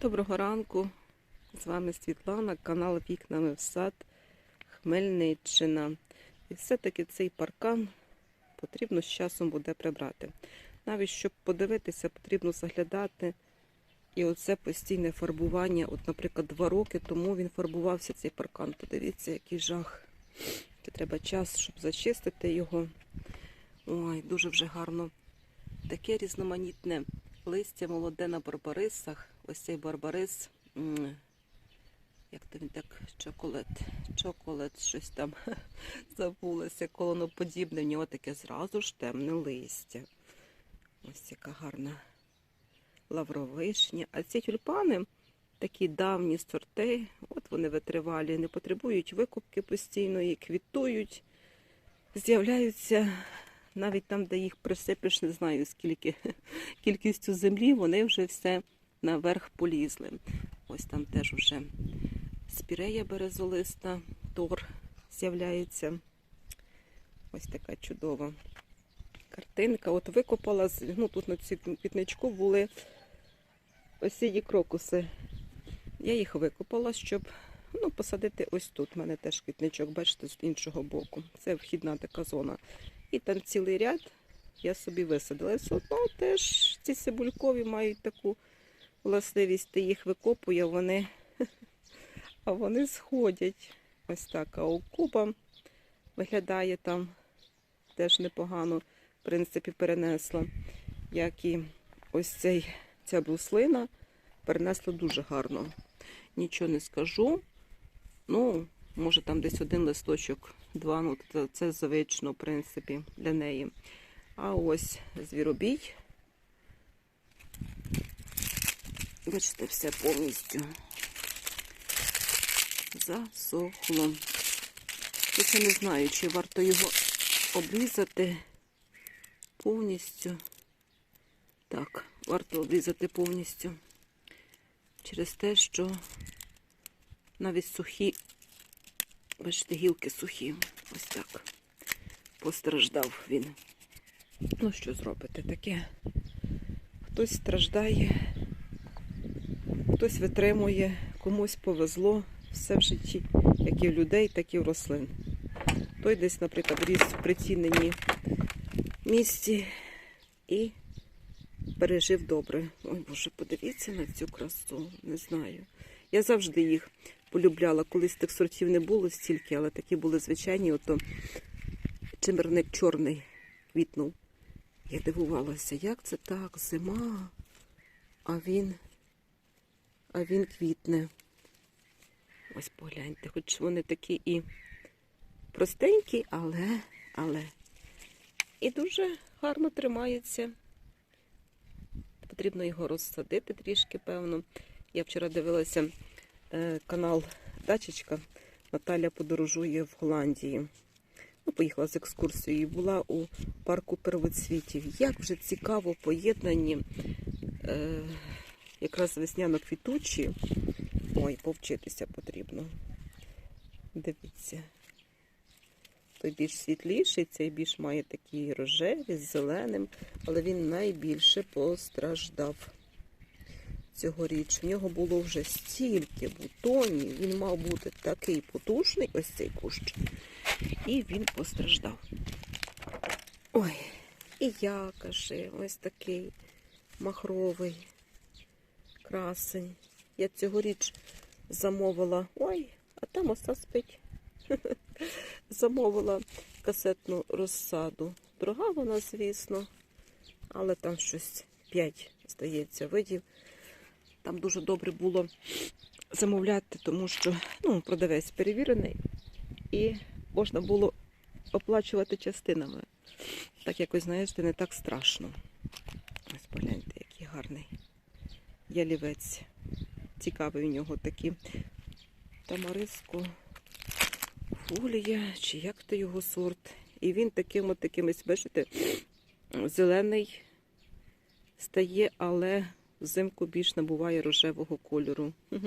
Доброго ранку. З вами Світлана, канал Вікнами в сад Хмельниччина. І все-таки цей паркан потрібно з часом буде прибрати. Навіть щоб подивитися, потрібно заглядати. І оце постійне фарбування. От, наприклад, два роки тому він фарбувався цей паркан. Подивіться, який жах. Це треба час, щоб зачистити його. Ой, дуже вже гарно. Таке різноманітне листя молоде на барбарисах. Ось цей барбарис. Як то він так, чоколад, чоколад, щось там забулося, колоноподібне. В нього таке зразу ж темне листя. Ось яка гарна лавровишня. А ці тюльпани, такі давні сорти, от вони витривалі, не потребують викупки постійної, квітують, з'являються навіть там, де їх присипеш, не знаю скільки кількістю землі, вони вже все наверх полізли. Ось там теж вже спірея березолиста, тор з'являється. Ось така чудова картинка. От викопала, ну тут на цю квітничку були осінні крокуси. Я їх викопала, щоб ну, посадити ось тут. У мене теж квітничок, бачите, з іншого боку. Це вхідна така зона. І там цілий ряд я собі висадила. І все одно теж ці цибулькові мають таку властивість. Ти їх викопує, вони, а вони сходять. Ось так. А у куба виглядає там теж непогано, в принципі, перенесла. Як і ось цей, ця бруслина перенесла дуже гарно. Нічого не скажу. Ну, може там десь один листочок, два, ну це, це звично, в принципі, для неї. А ось звіробій. Бачите, все повністю засохло. Хоча не знаю, чи варто його обрізати повністю. Так, варто обрізати повністю. Через те, що навіть сухі, бачите, гілки сухі. Ось так. Постраждав він. Ну, що зробити таке? Хтось страждає, хтось витримує, комусь повезло все в житті, як і в людей, так і в рослин. Той десь, наприклад, ріс в приціненні місці і пережив добре. Ой, Боже, подивіться на цю красу, не знаю. Я завжди їх полюбляла. Колись тих сортів не було стільки, але такі були звичайні. Ото чимерник чорний квітнув. Я дивувалася, як це так, зима, а він, а він квітне. Ось погляньте, хоч вони такі і простенькі, але, але і дуже гарно тримаються. Потрібно його розсадити трішки, певно. Я вчора дивилася е, канал Дачечка. Наталя подорожує в Голландії. Ну, поїхала з екскурсією. Була у парку первоцвітів. Як вже цікаво поєднані е, якраз весняно-квітучі. Ой, повчитися потрібно. Дивіться. Той більш світліший, цей більш має такі рожеві з зеленим, але він найбільше постраждав цьогоріч. В нього було вже стільки бутонів, він мав бути такий потужний, ось цей кущ. І він постраждав. Ой, і я, каже, ось такий махровий красень. Я цьогоріч замовила. Ой, а там оса спить. Замовила касетну розсаду. Дорога вона, звісно, але там щось 5, здається, видів. Там дуже добре було замовляти, тому що ну, продавець перевірений і можна було оплачувати частинами. Так якось, знаєте, не так страшно. Ось погляньте, який гарний ялівець. Цікавий у нього такі тамариско фолія, чи як то його сорт. І він таким от таким, бачите, зелений стає, але взимку більш набуває рожевого кольору.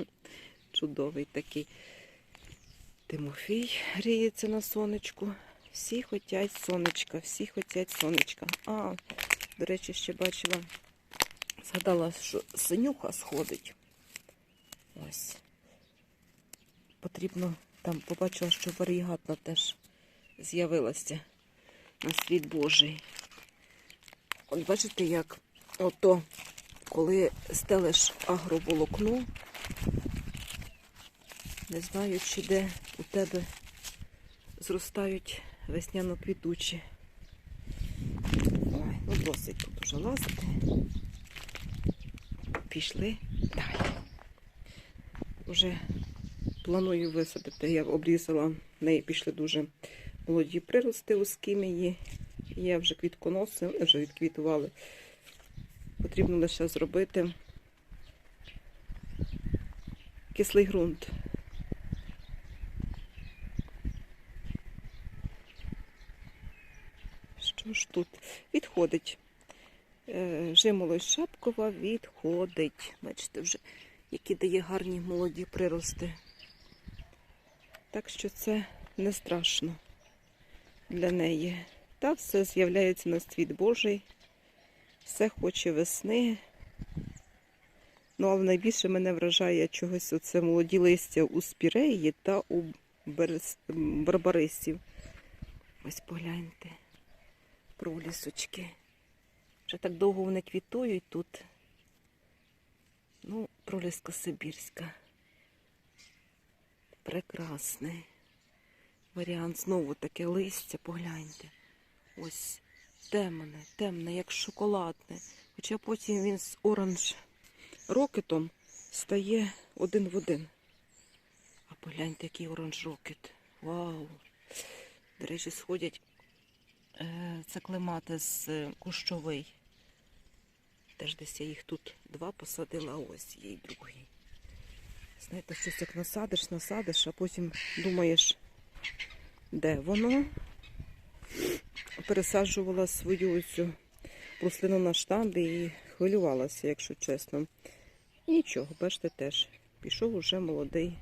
Чудовий такий. Тимофій гріється на сонечку. Всі хотять сонечка, всі хотять сонечка. А, до речі, ще бачила, згадала, що синюха сходить. Ось. Потрібно там побачила, що варігатна теж з'явилася на світ Божий. От бачите, як ото, коли стелиш агроволокно, не знаю, чи де у тебе зростають весняно-квітучі. Ой, ну досить тут уже лазити. Пішли далі. Уже планую висадити. Я обрізала, в неї пішли дуже молоді прирости у скімії. Є вже квітконоси, вони вже відквітували. Потрібно лише зробити кислий ґрунт. Що ж тут? Відходить. Е, Жимолость шапкова відходить. Бачите, вже які дає гарні молоді прирости. Так що це не страшно для неї. Та все з'являється на світ Божий, все хоче весни. Ну, але найбільше мене вражає чогось оце молоді листя у спіреї та у барбарисів. Ось погляньте, пролісочки. Вже так довго вони квітують тут. Ну, проліска Сибірська. Прекрасний варіант. Знову таке листя, погляньте. Ось темне, темне, як шоколадне. Хоча потім він з оранж рокетом стає один в один. А погляньте, який оранж рокет. Вау! До речі, сходять е, це клемати з е, кущовий. Теж десь я їх тут два посадила, ось є й другий. Знаєте, щось як насадиш, насадиш, а потім думаєш, де воно. Пересаджувала свою цю рослину на штанди і хвилювалася, якщо чесно. Нічого, бачите, теж пішов уже молодий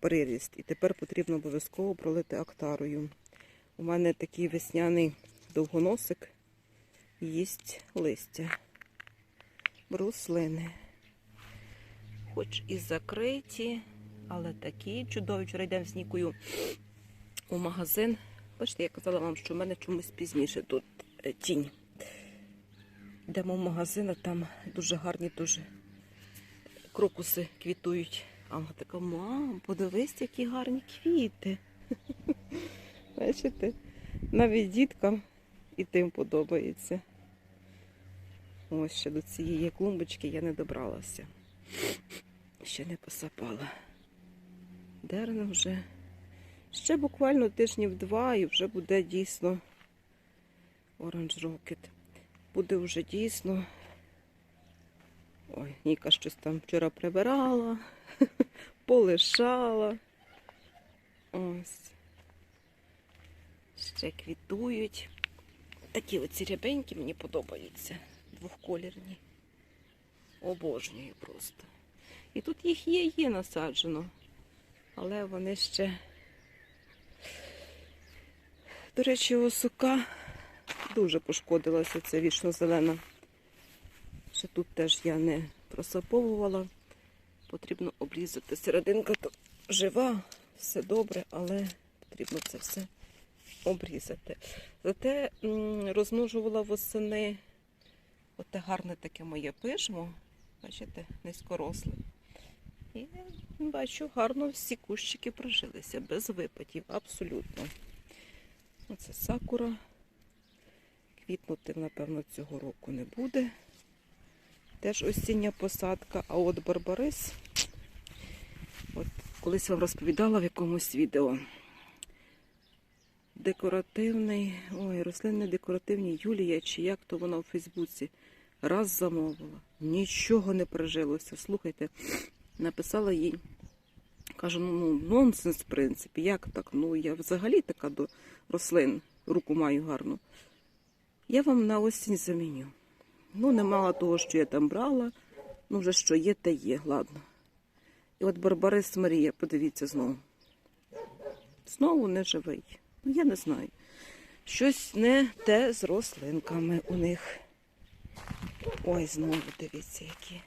приріст. І тепер потрібно обов'язково пролити актарою. У мене такий весняний довгоносик їсть листя рослини. Хоч і закриті, але такі чудові. Вчора йдемо з Нікою у магазин. Бачите, я казала вам, що в мене чомусь пізніше тут е, тінь. Йдемо в магазин, а там дуже гарні дуже крокуси квітують. А вона така, мам, подивись, які гарні квіти. Бачите? Навіть діткам і тим подобається. Ось ще до цієї клумбочки я не добралася. Ще не посапала. Дерне вже. Ще буквально тижнів два і вже буде дійсно оранж рокет. Буде вже дійсно. Ой, Ніка щось там вчора прибирала, полишала. Ось. Ще квітують. Такі оці рябенькі мені подобаються. Двохколірні. Обожнюю просто. І тут їх є, є насаджено. Але вони ще. До речі, осока дуже пошкодилася ця вічно зелена. Ще тут теж я не просаповувала. Потрібно обрізати. Серединка то жива, все добре, але потрібно це все обрізати. Зате розмножувала восени оте гарне таке моє пижмо. Бачите, низькоросле. І бачу, гарно всі кущики прожилися, без випадів, абсолютно. Оце сакура. Квітнути, напевно, цього року не буде. Теж осіння посадка. А от барбарис, от колись вам розповідала в якомусь відео. Декоративний, ой, рослинний декоративний Юлія, чи як то вона у Фейсбуці, раз замовила. Нічого не прижилося. Слухайте, написала їй. Кажу, ну, ну нонсенс, в принципі, як так? Ну, я взагалі така до рослин, руку маю гарну. Я вам на осінь заміню. Ну, не мала того, що я там брала. Ну, вже що є, те є, ладно. І от Барбарис Марія, подивіться знову. Знову не живий. Ну, я не знаю. Щось не те з рослинками у них. Ой, знову дивіться, які.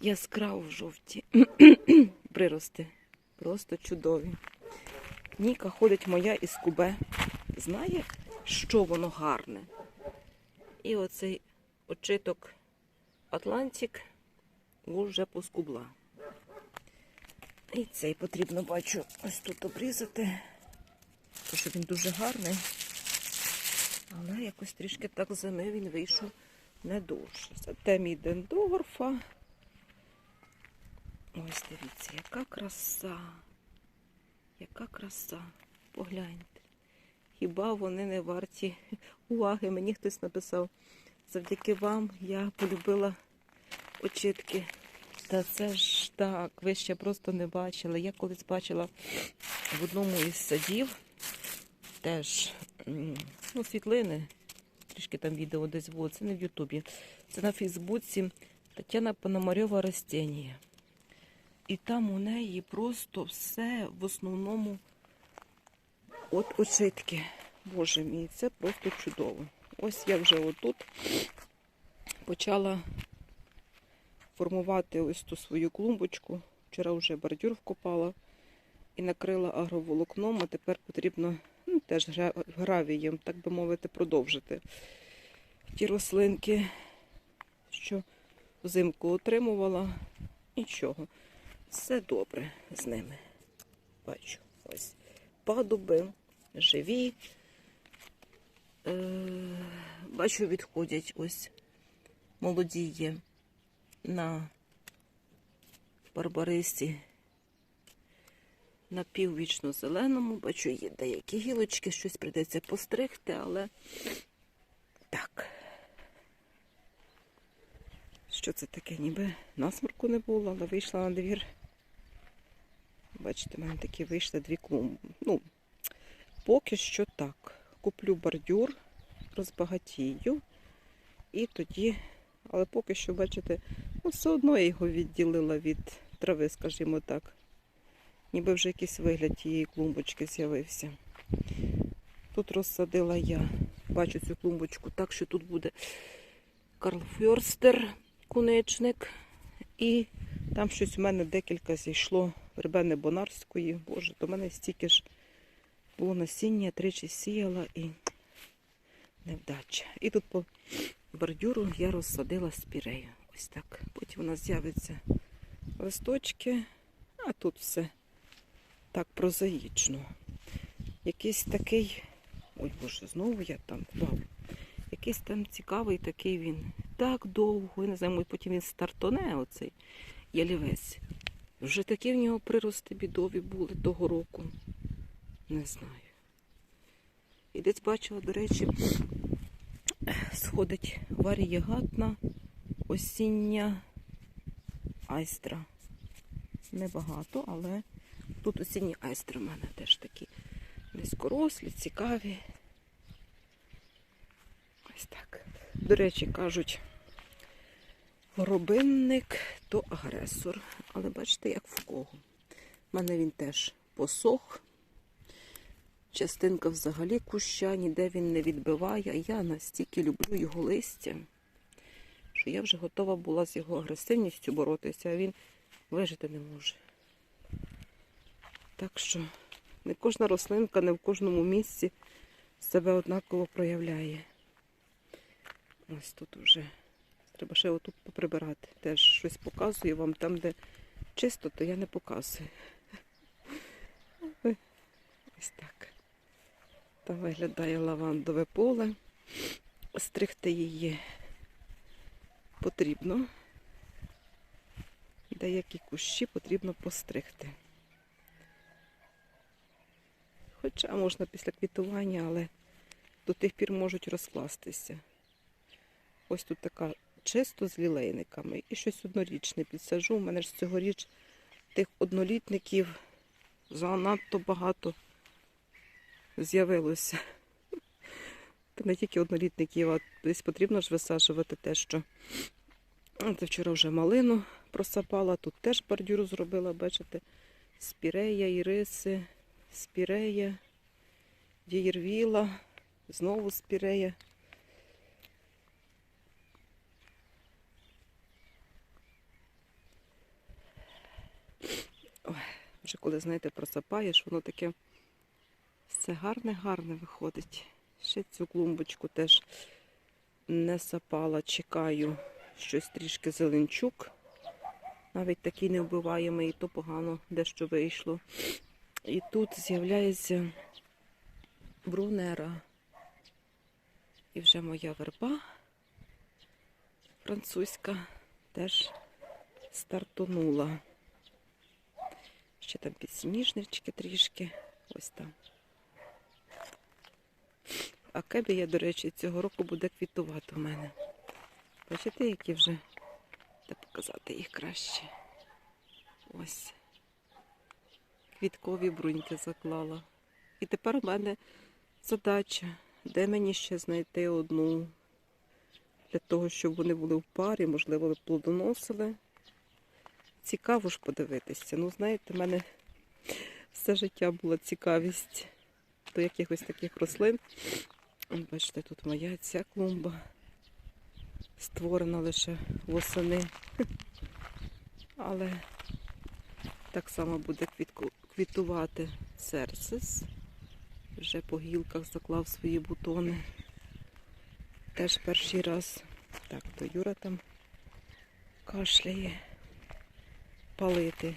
яскраво жовті прирости. Просто чудові. Ніка ходить моя із кубе. Знає, що воно гарне. І оцей очиток Атлантик уже поскубла. І цей потрібно, бачу, ось тут обрізати, тому що він дуже гарний. Але якось трішки так зими він вийшов не дуже. Зате мій дендорфа. Ось дивіться, яка краса. Яка краса. Погляньте. Хіба вони не варті уваги? Мені хтось написав. Завдяки вам я полюбила очітки. Та це ж так, ви ще просто не бачили. Я колись бачила в одному із садів теж ну, світлини. Трішки там відео десь було. Це не в Ютубі. Це на Фейсбуці Тетяна Пономарьова Ростєнія. І там у неї просто все в основному от очитки. Боже мій, це просто чудово. Ось я вже отут почала формувати ось ту свою клумбочку. Вчора вже бордюр вкопала і накрила агроволокном, а тепер потрібно теж гра- гравієм, так би мовити, продовжити ті рослинки, що взимку отримувала. Нічого, все добре з ними. Бачу, ось падуби, живі. Е, бачу, відходять ось молоді є на барбарисі на піввічно зеленому. Бачу, є деякі гілочки, щось прийдеться постригти, але так. Що це таке? Ніби насморку не було, але вийшла на двір. Бачите, в мене такі вийшли дві клумби. Ну, поки що так. Куплю бордюр, розбагатію. І тоді, але поки що, бачите, ну, все одно я його відділила від трави, скажімо так. Ніби вже якийсь вигляд тієї клумбочки з'явився. Тут розсадила я, бачу цю клумбочку, так що тут буде Карл Фьорстер, куничник. І там щось у мене декілька зійшло вербени бонарської. Боже, до мене стільки ж було насіння, тричі сіяла і невдача. І тут по бордюру я розсадила спірею. Ось так. Потім у нас з'явиться листочки, а тут все так прозаїчно. Якийсь такий. Ой, боже, знову я там впав. Якийсь там цікавий такий він. Так довго, я не знаю, може, потім він стартоне, оцей ялівець. Вже такі в нього прирости бідові були того року. Не знаю. І десь бачила, до речі, сходить варієгатна осіння айстра. Небагато, але тут осінні айстри в мене теж такі низькорослі, цікаві. Ось так. До речі, кажуть, горобинник то агресор. Але бачите, як в кого. У мене він теж посох. Частинка взагалі куща, ніде він не відбиває. Я настільки люблю його листя, що я вже готова була з його агресивністю боротися, а він вижити не може. Так що не кожна рослинка, не в кожному місці себе однаково проявляє. Ось тут вже треба ще отут поприбирати. Теж щось показую вам там, де чисто, то я не показую. Ось так. Там виглядає лавандове поле. Стригти її потрібно. Деякі кущі потрібно постригти. Хоча можна після квітування, але до тих пір можуть розкластися. Ось тут така чисто з лілейниками і щось однорічне підсажу. У мене ж цьогоріч тих однолітників занадто багато з'явилося. Та не тільки однолітників, а десь потрібно ж висаджувати те, що. Я вчора вже малину просапала, тут теж бордюру зробила, бачите, спірея, іриси, спірея, дієрвіла, знову спірея. Вже коли, знаєте, просапаєш, воно таке все гарне-гарне виходить. Ще цю клумбочку теж не сапала, чекаю щось трішки зеленчук. Навіть такий не вбиваємий, і то погано дещо вийшло. І тут з'являється брунера. І вже моя верба французька теж стартонула. Ще там підсніжнички трішки. Ось там. А кебія, до речі, цього року буде квітувати у мене. Бачите, які вже де показати їх краще. Ось. Квіткові бруньки заклала. І тепер у мене задача, де мені ще знайти одну для того, щоб вони були в парі, можливо, плодоносили. Цікаво ж подивитися. Ну, знаєте, в мене все життя була цікавість до якихось таких рослин. Бачите, тут моя ця клумба створена лише восени. Але так само буде квітку- квітувати серсис. Вже по гілках заклав свої бутони. Теж перший раз. Так, то Юра там кашляє. Палити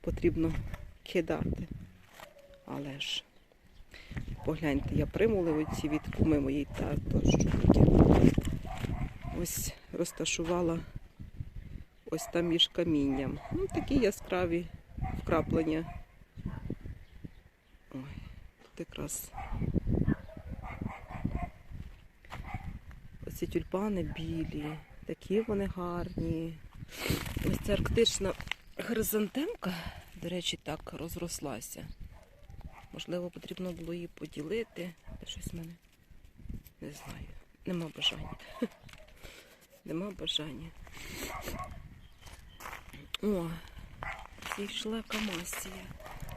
потрібно кидати. Але ж погляньте, я примулив оці від куми тато, що таке. Ось розташувала ось там між камінням. Ну, такі яскраві вкраплення. Ой, тут якраз оці тюльпани білі, такі вони гарні. Ось ця арктична хризантемка, до речі, так розрослася. Можливо, потрібно було її поділити. Та щось в мене не знаю. Нема бажання. Нема бажання. О, зійшла камасія.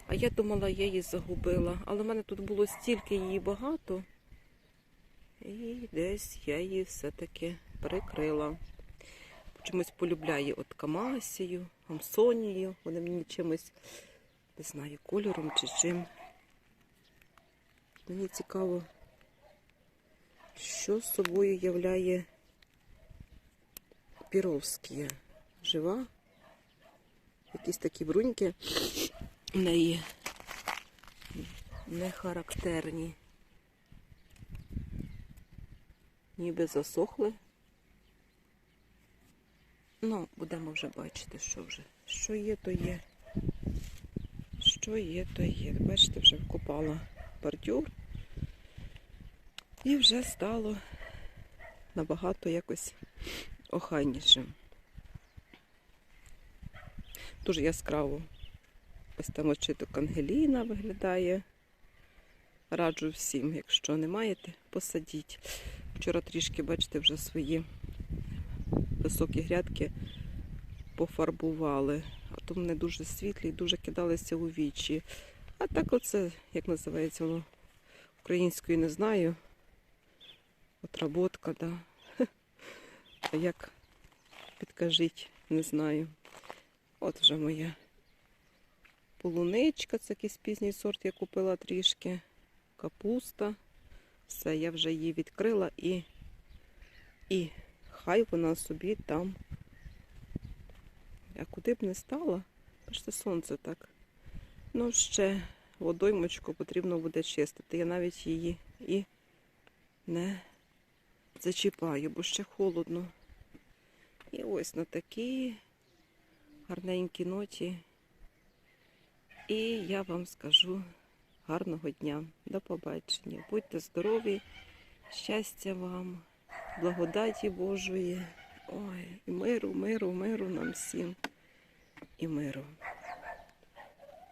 А я думала, я її загубила. Але в мене тут було стільки її багато. І десь я її все-таки прикрила. Чомусь полюбляю от камасію, амсонію. Вони мені чимось, не знаю, кольором чи чим. Мені цікаво, що собою являє Піровські. Жива. Якісь такі бруньки в неї не характерні. Ніби засохли. Ну, будемо вже бачити, що вже. Що є, то є. Що є, то є. Бачите, вже вкопала бордюр. І вже стало набагато якось охайніше. Дуже яскраво. Ось там очиток Ангеліна виглядає. Раджу всім, якщо не маєте, посадіть. Вчора трішки, бачите, вже свої високі грядки пофарбували. А то вони дуже світлі і дуже кидалися у вічі. А так оце, як називається воно українською не знаю. Отработка, да. А як підкажіть, не знаю. От вже моя полуничка, це якийсь пізній сорт, я купила трішки. Капуста. Все, я вже її відкрила і, і хай вона собі там. А куди б не стала, бачите, сонце так. Ну, ще водоймочку потрібно буде чистити. Я навіть її і не зачіпаю, бо ще холодно. І ось на такій гарненькій ноті. І я вам скажу гарного дня. До побачення. Будьте здорові, щастя вам, благодаті Божої. Ой, і миру, миру, миру нам всім і миру.